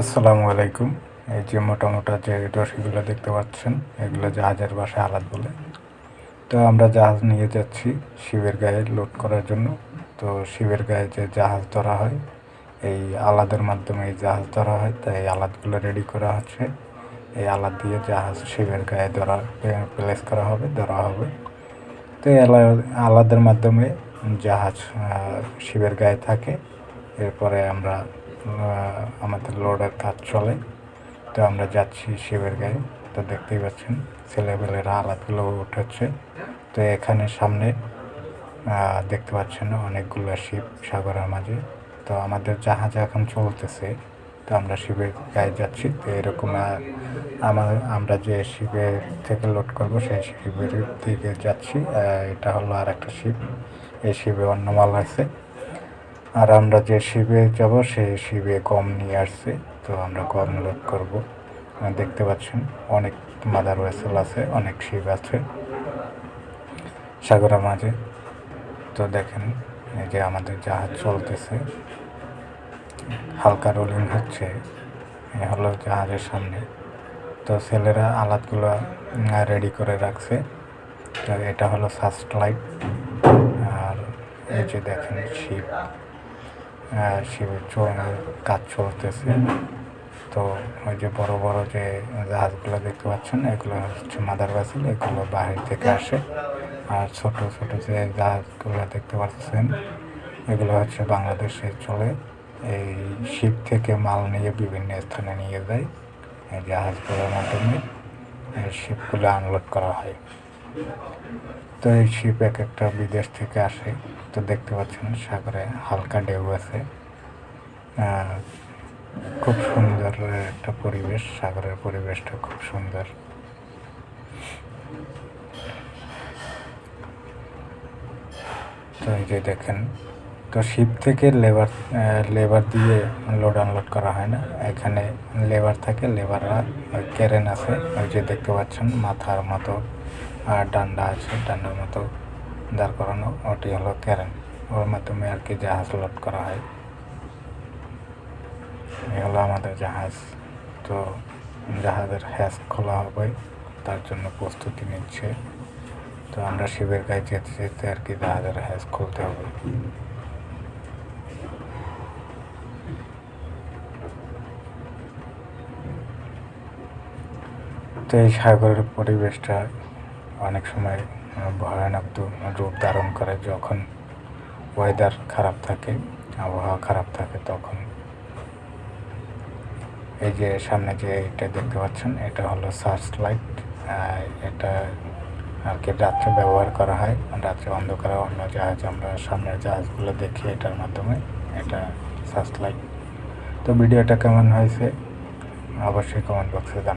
আসসালামু আলাইকুম। এই যে মোটা মোটা যে রশিগুলো দেখতে পাচ্ছেন, এগুলো জাহাজের বাসায় আলাদ বলে। তো আমরা জাহাজ নিয়ে যাচ্ছি শিবের গায়ে লোড করার জন্য। তো শিবের গায়ে যে জাহাজ ধরা হয়, এই আলাদের মাধ্যমে এই জাহাজ ধরা হয়, তাই আলাদগুলো রেডি করা হচ্ছে। এই আলাদ দিয়ে জাহাজ শিবের গায়ে ধরা প্লেস করা হবে, ধরা হবে। তো এই আলাদের মাধ্যমে জাহাজ শিবের গায়ে থাকে। এরপরে আমরা আমাদের লোডের কাজ চলে। তো আমরা যাচ্ছি শিবের গায়ে। তো দেখতেই পাচ্ছেন, ছেলেবেলেরা আলাদগুলো উঠেছে। তো এখানে সামনে দেখতে পাচ্ছেন অনেকগুলো শিব সাগরের মাঝে। তো আমাদের জাহাজ এখন চলতেছে। তো আমরা শিবের গায়ে যাচ্ছি। তো এরকম আমার, আমরা যে শিবের থেকে লোড করব, সেই শিবের দিকে যাচ্ছি। এটা হলো আর একটা শিব। এই শিবে অন্য মাল আছে। আর আমরা যে শিবে যাব সেই শিবে গম নিয়ে আসছে, তো আমরা গম লোড করব। দেখতে পাচ্ছেন, অনেক মাদার ওয়েসেল আছে, অনেক শিব আছে, সাগরের মাঝে। তো দেখেন, এই যে আমাদের জাহাজ চলতেছে, হালকা রোলিং হচ্ছে, এ হলো জাহাজের সামনে। তো ছেলেরা আলাদগুলো রেডি করে রাখছে। তো এটা হলো ফার্স্ট লাইট আর এই যে দেখেন, শিব। শিবের কাজ চলতেছে। তো ওই যে বড় বড় যে জাহাজগুলো দেখতে পাচ্ছেন এগুলো হচ্ছে মাদার ভ্যাসেল এগুলো বাহির থেকে আসে। আর ছোট ছোট যে জাহাজগুলো দেখতে পাচ্ছেন, এগুলো হচ্ছে বাংলাদেশে চলে। এই শিপ থেকে মাল নিয়ে বিভিন্ন স্থানে নিয়ে যায় এই জাহাজগুলোর মাধ্যমে। এই শিপগুলো আনলোড করা হয়। তো এই শিপ এক একটা বিদেশ থেকে আসে। তো দেখতে পাচ্ছেন সাগরে হালকা ঢেউ আছে। খুব সুন্দর একটা পরিবেশ, সাগরের পরিবেশটা খুব সুন্দর। তো এই যে দেখেন, তো শিপ থেকে লেবার লেবার দিয়ে লোড আনলোড করা হয় না। এখানে লেবার থাকে লেবাররা ক্যারেন আছে, ওই যে দেখতে পাচ্ছেন, মাথার মতো। ডান্ডা আছে, ডান্ডার মতো দাঁড় করানো, ওটি হলো ক্যারেন ওর মাধ্যমে আর কি জাহাজ লোড করা হয়। এই হলো আমাদের জাহাজ। তো জাহাজের হ্যাস খোলা হবে, তার জন্য প্রস্তুতি নিচ্ছে। তো আমরা শিবের গায়ে যেতে যেতে আর কি জাহাজের হ্যাস খুলতে হবে। তো এই সাগরের পরিবেশটা অনেক সময় ভয়ানক রূপ ধারণ করে যখন ওয়েদার খারাপ থাকে, আবহাওয়া খারাপ থাকে তখন। এই যে সামনে যে এটা দেখতে পাচ্ছেন, এটা হলো সার্চ লাইট এটা আর কি রাত্রে ব্যবহার করা হয়। রাত্রে অন্ধকারে অন্য জাহাজ, আমরা সামনের জাহাজগুলো দেখি এটার মাধ্যমে, এটা সার্চ লাইট তো ভিডিওটা কেমন হয়েছে? অবশ্যই কমেন্ট বক্সে জানান